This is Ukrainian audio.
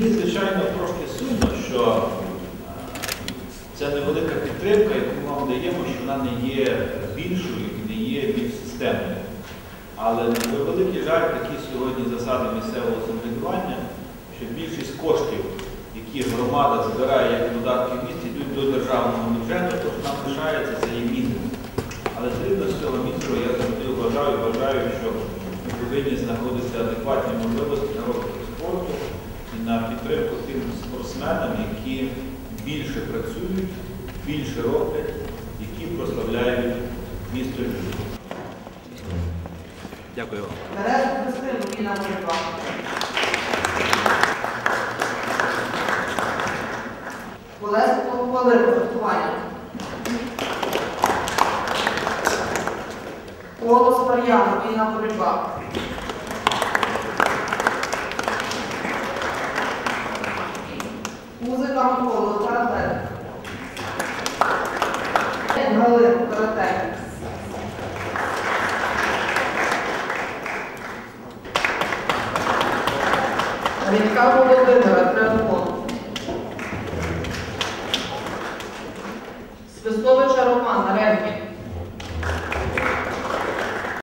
Мені, звичайно, трошки сумно, що е, ця невелика підтримка, яку ми вам даємо, що вона не є більшою і не є більш системною. Але на превеликий жаль, такі сьогодні засади місцевого самоврядування, що більшість коштів, які громада збирає як податки в місті, йдуть до державного бюджету, тобто нам лишається це є мінімум. Але згідно з цього мінімуму я завжди вважаю, вважаю, що ми повинні знаходити адекватні можливості на спортсменам, які більше працюють, більше роблять, які прославляють місто Львів. Дякую вам. Колесо Володимир, фехтування. Колос Мар'яна, вільна боротьба. Музика Микола, карате. Галин, карате. Рідка Володимира, триатлон. Свистовича Романа, регбі.